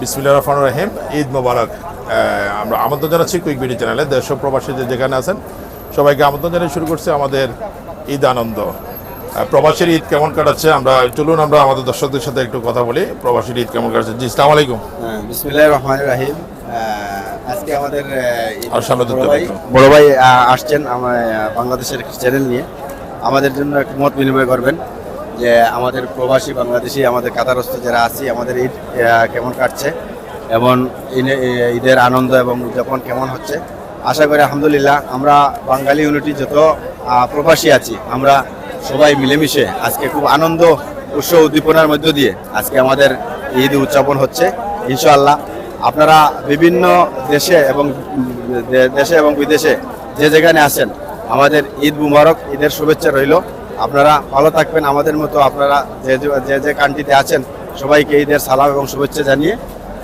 বিসমিল্লা রহমান রহিম ঈদ মোবারক। আমরা আমন্ত্রণ জানাচ্ছি কুইক বিডি চ্যানেলে। দেশ ও প্রবাসী যে যেখানে আছেন সবাইকে আমন্ত্রণ জানিয়ে শুরু করছি আমাদের ঈদ আনন্দ। প্রবাসীর ঈদ কেমন কাটাচ্ছে? আমরা চলুন আমরা আমাদের দর্শকদের সাথে একটু কথা বলি। প্রবাসীর ঈদ কেমন কাটাচ্ছে? জি সালাম আলাইকুম। হ্যাঁ, বিসমিল্লাহির রহমানির রহিম। আজকে আমাদের বড় ভাই আসছেন আমার বাংলাদেশের চ্যানেল নিয়ে। আমাদের জন্য একটু মত বিনিময় করবেন। যে আমাদের প্রবাসী বাংলাদেশি, আমাদের কাতারস্থ যারা আছি, আমাদের ঈদ কেমন কাটছে এবং ঈদের আনন্দ এবং উদযাপন কেমন হচ্ছে? আশা করি আলহামদুলিল্লাহ আমরা বাঙালি ইউনিটি যত প্রবাসী আছি, আমরা সবাই মিলেমিশে আজকে খুব আনন্দ উৎসব উদ্দীপনার মধ্য দিয়ে আজকে আমাদের ঈদ উদযাপন হচ্ছে, ইনশাআল্লাহ। আপনারা বিভিন্ন দেশে এবং দেশে এবং বিদেশে যে যেখানে আছেন, আমাদের ঈদ মুবারক, ঈদের শুভেচ্ছা রইল। আপনারা ভালো থাকবেন আমাদের মতো আপনারা যে যে- যে কান্ট্রিতে আছেন সবাইকে ঈদের সালাম এবং শুভেচ্ছা জানিয়ে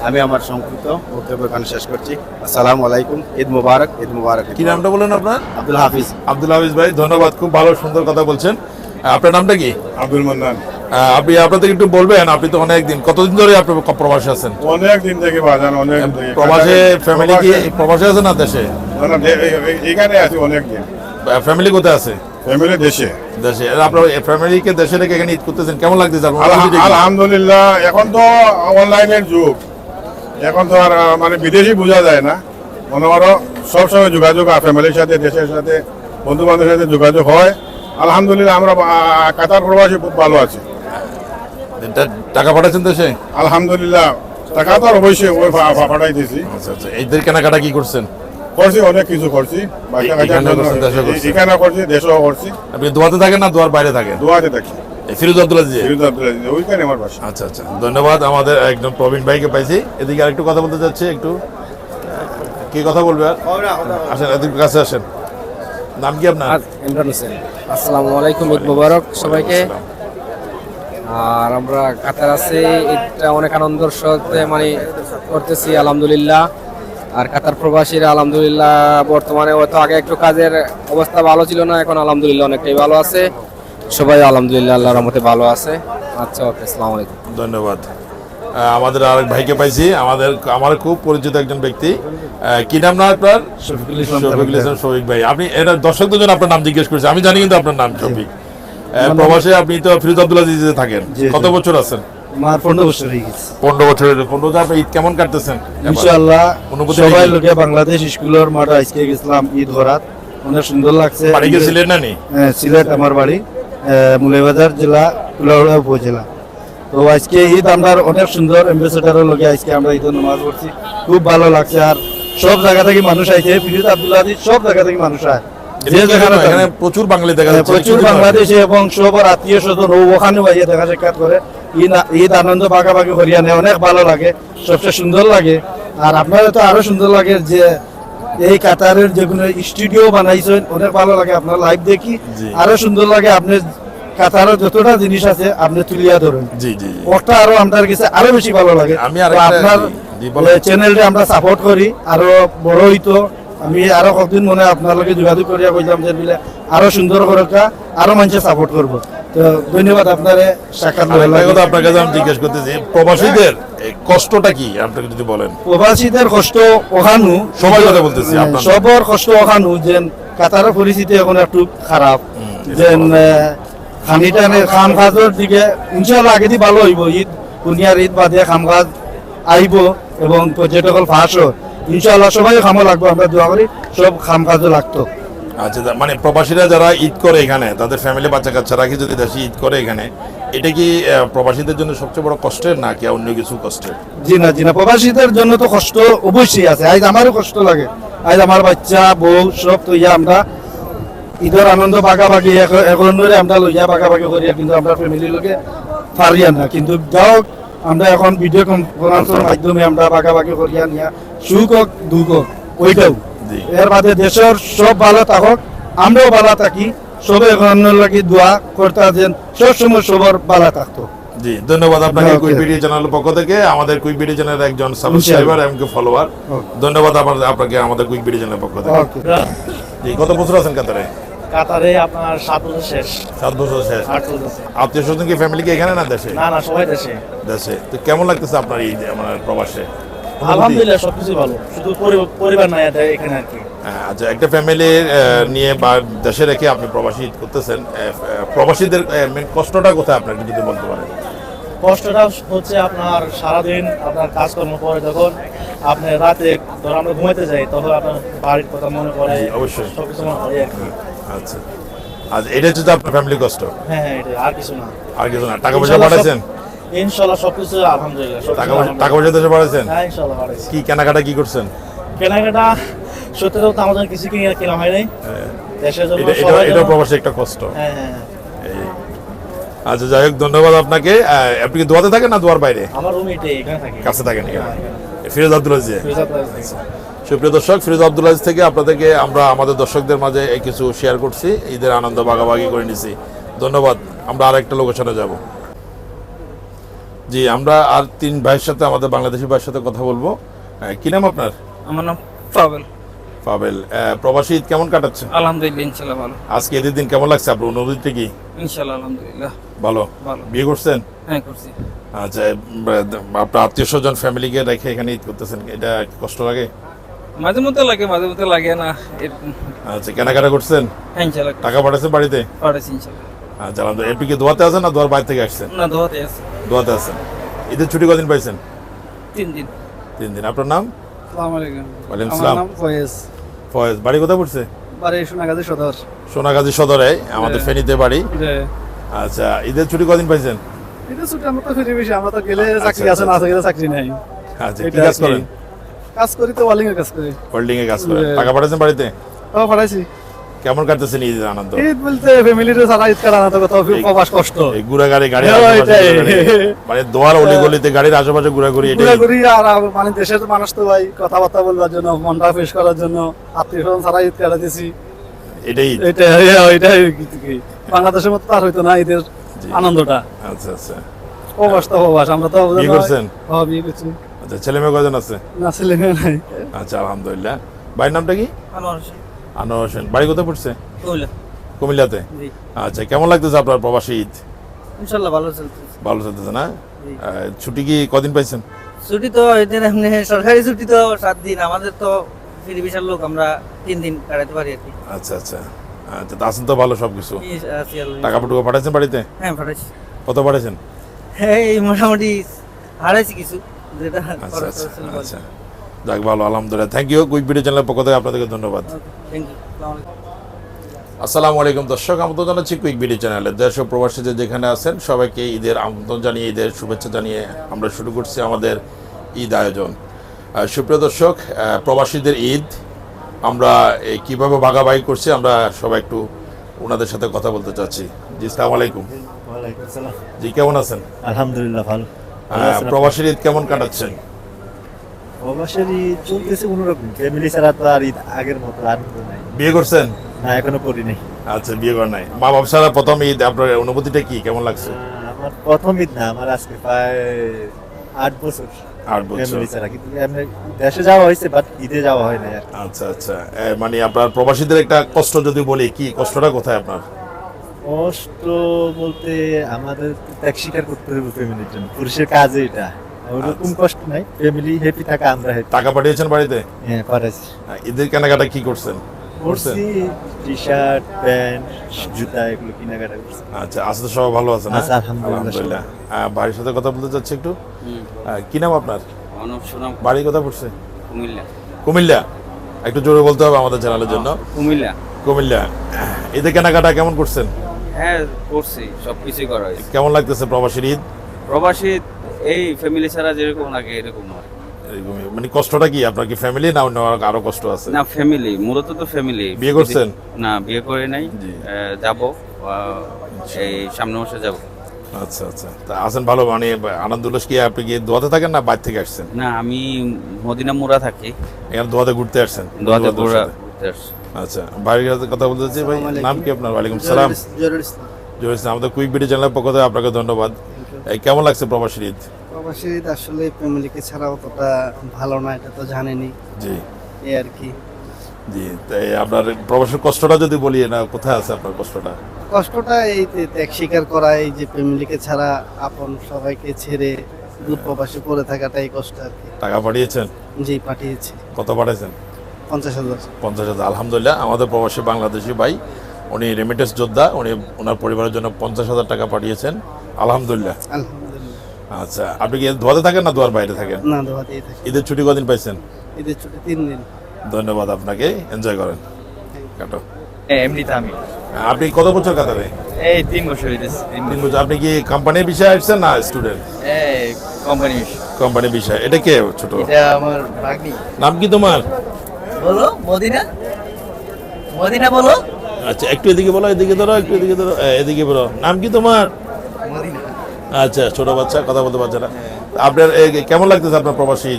আমি আমার সংক্ষিপ্ত বক্তব্য এখানে শেষ করছি। আসসালামু আলাইকুম ঈদ মুবারক ঈদ মুবারক। কি নামটা বলেন আপনার? আব্দুল হাফিজ। আব্দুল হাফিজ ভাই ধন্যবাদ খুব ভালো সুন্দর কথা বলছেন। আপনার নামটা কি? আব্দুল মান্নান। আপনি আপনাদের একটু বলবেন আপনি তো অনেক দিন কতদিন ধরে আপনি প্রবাসী আছেন? অনেক দিন থেকে বাজান অনেক দিন প্রবাসে ফ্যামিলি কি প্রবাসে- আছে না দেশে? এখানে আছি অনেক দিন। ফ্যামিলি কোথায় আছে? ফ্যামিলি দেশে। দেশে। আপনার ফ্যামিলিকে দেশে রেখে এখানে ঈদ করতেছেন। কেমন লাগতেছে? আলহামদুলিল্লাহ এখন তো অনলাইনের যুগ। এখন তো আর মানে বিদেশি বোঝা যায় না। মনে করো সবসময় যোগাযোগ ফ্যামিলির সাথে দেশের সাথে বন্ধু বান্ধবের সাথে যোগাযোগ হয়। আলহামদুলিল্লাহ আমরা কাতার প্রবাসী খুব ভালো আছি। টাকা পাঠাচ্ছেন দেশে? আলহামদুলিল্লাহ টাকা তো আর অবশ্যই ওই পা- পা- পাঠাইতেছি আচ্ছা আচ্ছা। ঈদের কেনাকাটা কি করছেন? করছি অনেক কিছু করছি। এখানে করছি। দেশেও করছি। আপনি দোয়াতে থাকেন না দোয়ার বাইরে থাকেন? দোয়াতে থাকি। ফিরোজ আব্দুল্লাহ জি ফিরোজ আব্দুল আজিজ, ওইখানে আমার বাসা। আচ্ছা আচ্ছা ধন্যবাদ। আমাদের প্রবীণ ভাইকে পাইছি। এদিকে আরেকটু কথা বলতে চাচ্ছি একটু কি কথা বলবে আর? আসেন এদিকে কাছে আসেন। নাম কি আপনার? আর ইমরান হোসেন। আসসালামু আলাইকুম ঈদ মুবারক সবাইকে। আর আমরা কাতার আছি ঈদটা অনেক আনন্দের সাথে মানে করতেছি আলহামদুলিল্লাহ। আর কাতার প্রবাসীরা আলহামদুলিল্লাহ বর্তমানে হয়তো আগে একটু কাজের অবস্থা ভালো ছিল না এখন আলহামদুলিল্লাহ অনেকটাই ভালো আছে। সবাই আলহামদুলিল্লাহ আল্লাহর রহমতে ভালো আছে। আচ্ছা ওকে আসসালামু আলাইকুম। ধন্যবাদ। আমাদের আরেক ভাইকে পাইছি আমাদের আমার খুব পরিচিত একজন ব্যক্তি। আহ, কি নাম না আপনার? শফিকুল ইসলাম শফিক ভাই। আপনি এটা দর্শক দুজন আপনার নাম জিজ্ঞেস করেছে। আমি জানি কিন্তু আপনার নাম শফিক প্রবাসে আপনি তো ফিরোজ আব্দুল্লাহ জিজে থাকেন। কত বছর আছেন? আমার পনেরো বছর। হয়ে গেছে। পনেরো বছরের পনেরো আপনি ঈদ কেমন কাটতেছেন? ইনশাআল্লাহ সবাই লোকে বাংলাদেশ স্কুলের মাঠে আজকে গেছিলাম ঈদ ঘরাত অনেক সুন্দর লাগছে। বাড়ি গেছিলেন না নি হ্যাঁ, সিলেট আমার বাড়ি মুলাইবাজার জেলা কুলাউড়া উপজেলা। তো আজকে ঈদ আমরা অনেক সুন্দর অ্যাম্বাসেডারের লগে আজকে আমরা ঈদের নামাজ পড়ছি। খুব ভালো লাগছে আর সব জায়গা থেকে মানুষ আইছে ফিরোজ আব্দুল্লাহ আদিজ সব জায়গা থেকে মানুষ আয়। প্রচুর বাঙালি দেখা হ্যাঁ, যাচ্ছে। প্রচুর? বাংলাদেশি এবং সবার আত্মীয় স্বজন ওখানে দেখা সাক্ষাৎ করে। ঈদ আনন্দ করিয়া নেয় অনেক ভালো লাগে সবচেয়ে সুন্দর লাগে। আর আপনারা তো আরও সুন্দর লাগে যে এই কাতারের যে কোনো স্টুডিও বানাইছেন অনেক ভালো লাগে আপনার লাইভ দেখি। আরও সুন্দর লাগে আপনি কাতারের যতটা জিনিস আছে আপনি তুলিয়া ধরুন। জি জি জি। ওটা আরও কাছে আরও বেশি ভালো লাগে। আমি আপনার চ্যানেলটা আমরা সাপোর্ট করি আরও বড় হইতো। আমি আরও কতদিন মনে আপনার লগে যোগাযোগ করিয়া কইলাম যে আরও সুন্দর করকা আরও মানুষে সাপোর্ট করব। তো ধন্যবাদ আপনারে কথা আপনার কাছে আমি জিজ্ঞেস করতেছি প্রবাসীদের কষ্টটা কি? আপনাকে যদি বলেন। প্রবাসীদের কষ্ট ওখানু সবাই কথা বলতেছি, হ্যাঁ, সবর কষ্ট ওখানু যে কাতারের পরিস্থিতি এখন একটু খারাপ। যে খানিটানের খান কাজের দিকে ইনশাল্লাহ আগে দিয়ে ভালো হইব ঈদ দুনিয়ার ঈদ বাদে খাম কাজ আইব এবং পর্যটকল ফাঁস ইনশাল্লাহ সবাই খামো লাগবো আমরা দোয়া করি সব খাম কাজও লাগতো। আচ্ছা মানে প্রবাসীরা যারা ঈদ করে এখানে, তাদের ফ্যামিলি বাচ্চা কাচ্চা রাখি যদি দেশে ঈদ করে এখানে, এটা কি প্রবাসীদের জন্য সবচেয়ে বড় কষ্টের না কি অন্য কিছু কষ্টের? জি না জি না, প্রবাসীদের জন্য তো কষ্ট অবশ্যই আছে। আজ আমারও কষ্ট লাগে। আজ আমার বাচ্চা, বউ, সব তো ইয়া, আমরা ঈদের আনন্দ ভাগাভাগি এখন আমরা লইয়া ভাগাভাগি করি কিন্তু আমরা ফ্যামিলির লোকে পারি না। কিন্তু যাও, আমরা এখন ভিডিও কনফারেন্সের মাধ্যমে আমরা ভাগাভাগি করিয়া নিয়া, সুখ হোক, দুঃখ হোক, ওইটাও। এর বাদে দেশের সব ভালো থাকুক আমরাও ভালো থাকি। সবে লাগি দোয়া করতে আছেন সব সময় সবার ভালো থাকতো। জি ধন্যবাদ আপনাকে চ্যানেলের পক্ষ থেকে। আমাদের কুইক চ্যানেলের একজন সাবস্ক্রাইবার এবং ফলোয়ার ধন্যবাদ আপনাকে আমাদের কুইক ভিডিও চ্যানেলের পক্ষ থেকে। জি কত বছর আছেন কাতারে? কাতারে আপনার সাত বছর শেষ। সাত বছর শেষ। আত্মীয় স্বজন কি ফ্যামিলি কি এখানে না দেশে? না না সবাই দেশে। দেশে। তো কেমন লাগতেছে আপনার এই আমার প্রবাসে? অনুভূতি? আলহামদুলিল্লাহ সবকিছু ভালো। শুধু পরিবার নাই এখানে আর কি। হ্যাঁ, আচ্ছা একটা ফ্যামিলি নিয়ে বা দেশে রেখে আপনি প্রবাসী করতেছেন প্রবাসীদের কষ্টটা কোথায় আপনার যদি বলতে পারেন? কষ্টটা হচ্ছে আপনার সারাদিন আপনার কাজকর্ম করে যখন আপনি রাতে ধর আমরা ঘুমাইতে যাই তখন আপনার বাড়ির কথা মনে পড়ে অবশ্যই। সবকিছু মনে পড়ে আচ্ছা। আচ্ছা এটা হচ্ছে আপনার ফ্যামিলি কষ্ট? হ্যাঁ হ্যাঁ এটা আর কিছু না। আর কিছু না। টাকা পয়সা পাঠাইছেন? ইনশাল্লাহ সবকিছু আলহামদুলিল্লাহ টাকা পয়সা টাকা পয়সা দেশে পাঠাইছেন হ্যাঁ ইনশাল্লাহ পাঠাইছি কি কেনাকাটা কি করছেন? কেনাকাটা সত্যি তো আমাদের কিছু কিনে কেনা হয় নাই। দেশের জন্য এটা এটা সবার এটা জন্য- প্রবাসী একটা কষ্ট। হ্যাঁ হ্যাঁ। আচ্ছা যাই হোক ধন্যবাদ আপনাকে। আপনি কি দোয়াতে থাকেন না দোয়ার বাইরে? আমার রুম এটাই এখানে থাকি। কাছে থাকেন ফিরোজ আব্দুল আজিজ। ফিরোজা প্লাজা। সুপ্রিয় দর্শক ফিরোজ আব্দুল আজিজ থেকে আপনাদেরকে আমরা আমাদের দর্শকদের মাঝে কিছু শেয়ার করছি। ঈদের আনন্দ ভাগাভাগি করে নিছি। ধন্যবাদ। আমরা আর একটা লোকেশনে যাব। জি আমরা আর তিন ভাইয়ের সাথে আমাদের বাংলাদেশি ভাইয়ের সাথে কথা বলব। কি নাম আপনার? আমার নাম পাবেল পাবেল প্রবাসী ঈদ কেমন কাটাচ্ছে? আলহামদুলিল্লাহ ইনশাল্লাহ ভালো। আজকে ঈদের দিন কেমন লাগছে আপনার অনুভূতিটা কি? ইনশাল্লাহ আলহামদুলিল্লাহ। ভালো? ভালো। বিয়ে করছেন? হ্যাঁ করছি। আচ্ছা আপনার আত্মীয় স্বজন ফ্যামিলিকে রেখে এখানে ঈদ করতেছেন এটা কষ্ট লাগে? মাঝে মধ্যে লাগে মাঝে মধ্যে লাগে না। আচ্ছা কেনাকাটা করছেন? হ্যাঁ ইনশাল্লাহ। টাকা পাঠাচ্ছেন বাড়িতে? পাঠাচ্ছি ইনশাল্লাহ। আচ্ছা আলহামদুলিল্লাহ। এমপি কি দোয়াতে আছেন না দোয়ার বাইরে থেকে আসছেন? না ধোয়াতে আছে। দোয়াতে আছেন। ঈদের ছুটি কদিন পাইছেন? তিন দিন। তিন দিন। আপনার নাম? আসসালামু আলাইকুম। ওয়ালাইকুম সালাম। ফয়েজ। ফয়েজ বাড়ি কোথায় পড়ছে? বাড়ি সোনাগাজী সদর। সোনাগাজী সদরে আমাদের ফেনীতে বাড়ি। আচ্ছা ঈদের ছুটি কদিন পাইছেন? এটা ছুটি আমরা তো ফিরে বেশি আমরা তো গেলে চাকরি আচ্ছা, আছে না গেলে চাকরি নাই। আচ্ছা কি কাজ করেন? কাজ করি তো এর কাজ করি। হোল্ডিং এ কাজ করেন। টাকা পাঠাচ্ছেন বাড়িতে? তাও পাঠাইছি। কেমন কাটতেছেন ঈদের আনন্দ? ঈদ বলতে ফ্যামিলির সারা ঈদ কাটানো তো কত প্রবাস কষ্ট। এই গাড়ি গাড়ি হ্যাঁ। ঘুরাঘুরি। মানে দোয়ার অলি গলিতে গাড়ির আশেপাশে ঘুরাঘুরি এটাই। ঘুরাঘুরি আর আর মানে দেশের মানুষ তো ভাই কথাবার্তা বলবার জন্য মনটা ফ্রেশ করার জন্য আত্মীয় স্বজন সারা ঈদ কাটাতেছি এটাই এটা এটাই কি বাংলাদেশের মতো তার হইতো না ঈদের আনন্দটা। আচ্ছা আচ্ছা। প্রবাস তো প্রবাস আমরা তো বিয়ে করছেন? হ্যাঁ বিয়ে করছি। আচ্ছা ছেলে মেয়ে কজন আছে? না ছেলে মেয়ে নাই। আচ্ছা আলহামদুলিল্লাহ। বাড়ির নামটা কি? আনোয়ার হোসেন। আনোয়ার হোসেন। বাড়ি কোথায় পড়ছে? কুমিল্লাতে? আচ্ছা কেমন লাগতেছে আপনার প্রবাসী ঈদ? ইনশাল্লাহ ভালো চলতেছে। ভালো চলতেছে না? ছুটি কি কদিন পাইছেন? ছুটি তো এদের এমনি সরকারি ছুটি তো সাত দিন। আমাদের তো ফিরি বিশাল লোক আমরা তিন দিন কাটাতে পারি আর কি। আচ্ছা আচ্ছা। আচ্ছা তা আছেন তো ভালো সব কিছু। টাকা পটুকা পাঠাচ্ছেন বাড়িতে? হ্যাঁ পাঠাইছি। কত পাঠাচ্ছেন এই মোটামুটি হারাইছি কিছু যেটা আচ্ছা আচ্ছা যাক ভালো আলহামদুলিল্লাহ। থ্যাংক ইউ কুইক ভিডিও চ্যানেলের পক্ষ থেকে আপনাদেরকে ধন্যবাদ। আসসালামু আলাইকুম দর্শক আমন্ত্রণ জানাচ্ছি কুইক ভিডিও চ্যানেলে দেশ ও প্রবাসী যে যেখানে আছেন সবাইকে ঈদের আমন্ত্রণ জানিয়ে ঈদের শুভেচ্ছা জানিয়ে আমরা শুরু করছি আমাদের ঈদ আয়োজন। সুপ্রিয় দর্শক আহ, প্রবাসীদের ঈদ আমরা এই কীভাবে ভাগাভাগি করছি আমরা সবাই একটু ওনাদের সাথে কথা বলতে চাচ্ছি। জি সালাম আলাইকুম। ওয়ালাইকুম আসসালাম। জি কেমন আছেন? আলহামদুলিল্লাহ ভালো। প্রবাসীর ঈদ কেমন কাটাচ্ছেন? প্রবাসের ঈদ চলতেছে কোনোরকম ফ্যামিলি ছাড়া তো আর আগের মতো আনন্দ নাই। বিয়ে করছেন? না এখনও করি নাই। আচ্ছা বিয়ে করেন নাই। মা বাবা ছাড়া প্রথম ঈদ আপনার অনুভূতিটা কি? কেমন লাগছে? আমার প্রথম ঈদ না আমার আজকে প্রায় আট বছর। আট বছর। ছাড়া কিন্তু দেশে যাওয়া হয়েছে বাট ঈদে যাওয়া হয় না আচ্ছা আচ্ছা। মানে আপনার প্রবাসীদের একটা কষ্ট যদি বলি কি কষ্টটা কোথায় আপনার? কষ্ট বলতে আমাদের ত্যাগ স্বীকার করতে হবে ফ্যামিলির জন্য। পুরুষের কাজে এটা। ওরকম। কষ্ট নাই ফ্যামিলি হ্যাপি থাকা আমরা। টাকা পাঠিয়েছেন বাড়িতে? হ্যাঁ ঈদের কেনাকাটা কি করছেন? করছেন? করছি টি শার্ট প্যান্ট জুতা এগুলো কেনাকাটা করছি। আচ্ছা সবাই ভালো আলহামদুলিল্লাহ, বাড়ির সাথে কথা বলতে চাচ্ছি একটু? কি নাম আপনার? বাড়ি কথা পড়ছে? কুমিল্লা। কুমিল্লা। একটু জোরে বলতে হবে আমাদের চ্যানেলের জন্য। কুমিল্লা। কুমিল্লা। ঈদের কেনাকাটা কেমন করছেন? হ্যাঁ করছি সব কিছুই করা হয়েছে। কেমন লাগতেছে প্রবাসীর ঈদ? প্রবাসী এই ফ্যামিলি ছাড়া যেরকম লাগে এরকম মানে কষ্টটা কি? আপনার কি ফ্যামিলি না অন্য আরও কষ্ট আছে? না ফ্যামিলি মূলত তো ফ্যামিলি বিয়ে করছেন? না বিয়ে করে নাই। যাব এই সামনে মাসে যাব। আচ্ছা আচ্ছা। তা ভালো মানে আনন্দ উল্লাস কি আপনি কি দোয়াতে থাকেন না বাইরে থেকে আসছেন? না আমি মদিনা মুরা থাকি। এখানে দোয়াতে ঘুরতে আসছেন? দোয়াতে বন্ধুদের ঘুরতে আসছি। আচ্ছা বাড়ির কথা বলতে ভাই নাম কি আপনার? ওয়ালাইকুম সালাম। ইসলাম। আমাদের কুইক বিডি চ্যানেলের পক্ষ থেকে আপনাকে ধন্যবাদ। কেমন লাগছে প্রবাসীর ঈদ? প্রবাসী ঈদ আসলে ফ্যামিলিকে ছাড়া অতটা ভালো না এটা তো জানেনি জি। এই আর কি। জি তাই আপনার প্রবাসের কষ্টটা যদি বলি না কোথায় আছে আপনার কষ্টটা? কষ্টটা এই যে ত্যাগ স্বীকার করা এই যে ফ্যামিলিকে ছাড়া আপন সবাইকে ছেড়ে দূর প্রবাসে পড়ে থাকাটাই কষ্ট আর কি। টাকা পাঠিয়েছেন? জি পাঠিয়েছি। কত পাঠিয়েছেন পঞ্চাশ হাজার। পঞ্চাশ হাজার আলহামদুলিল্লাহ। আমাদের প্রবাসী বাংলাদেশি ভাই উনি রেমিটেন্স যোদ্ধা উনি ওনার পরিবারের জন্য পঞ্চাশ হাজার টাকা পাঠিয়েছেন। আলহামদুলিল্লাহ। আলহামদুলিল্লাহ। আচ্ছা আপনি কি ধোয়াতে থাকেন না ধোয়ার বাইরে থাকেন? না দোয়াতেই থাকি। ঈদের ছুটি কদিন পাইছেন? ঈদের ছুটি তিন দিন। ধন্যবাদ আপনাকে এনজয় করেন। কাটো। এমনিতে আমি। আপনি কত বছর কাতারে? এই তিন বছর তিন বছর। আপনি কি কোম্পানির বিষয়ে আসছেন না স্টুডেন্ট এই কোম্পানি কোম্পানির বিষয়। এটা কে ছোট? এটা আমার ভাগ্নি। নাম কি তোমার? বলো মদিনা? মদিনা বলো। আচ্ছা একটু এদিকে বলো এদিকে ধরো একটু এদিকে ধরো এদিকে বলো। নাম কি তোমার? আচ্ছা ছোট বাচ্চা কথা বলতে পারছে না। আপনার কেমন লাগতেছে আপনার প্রবাসী?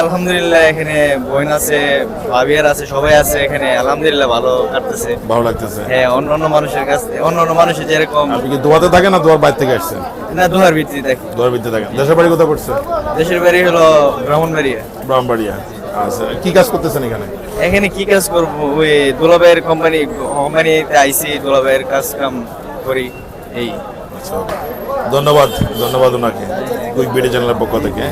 আলহামদুলিল্লাহ এখানে বোন আছে ভাবিয়ার আছে সবাই আছে এখানে। আলহামদুলিল্লাহ ভালো কাটতেছে। ভালো লাগতেছে? হ্যাঁ অন্য অন্য মানুষের কাছ অন্য অন্য মানুষের যেরকম আপনি কি দোয়াতে থাকেন না দোয়ার বাইরে থেকে আসছেন? না দুহার ভিত্তিতে দেখি দোয়ার ভিতরে থাকেন। দেশের বাড়ি কোথায় পড়ছে? দেশের বাড়ি হলো ব্রাহ্মণবাড়িয়া। ব্রাহ্মণবাড়িয়া। আচ্ছা কি কাজ করতেছেন এখানে? এখানে কি কাজ করব? ওই দুলাভাইয়ের কোম্পানি কোম্পানিতে আইসি দুলাভাইয়ের কাজ কাম করি এই। আচ্ছা ধন্যবাদ ধন্যবাদ ওনাকে কুইক বিডি চ্যানেলের পক্ষ থেকে।